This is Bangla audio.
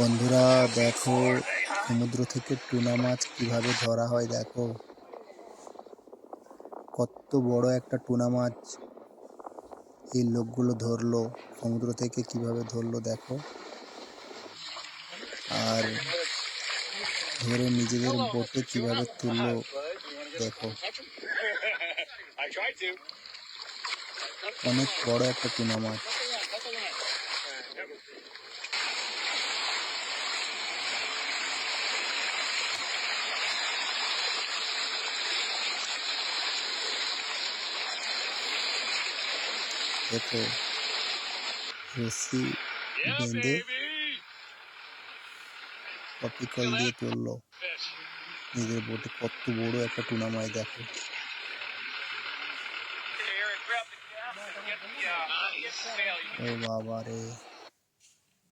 বন্ধুরা, দেখো, সমুদ্র থেকে টুনা মাছ কীভাবে ধরা হয়, দেখো। কত বড় একটা টুনা মাছ এই লোকগুলো ধরলো, সমুদ্র থেকে কীভাবে ধরলো, দেখো। আর ধরে নিজেদের বোটে কীভাবে তুললো, দেখো. অনেক বড় একটা টুনা মাছ। দেখো রশি বেঁধে baby. কপি কল দিয়ে তুললো. নিজের বোটে কত বড় একটা টুনা মাছ দেখো uh. ও বাবা রে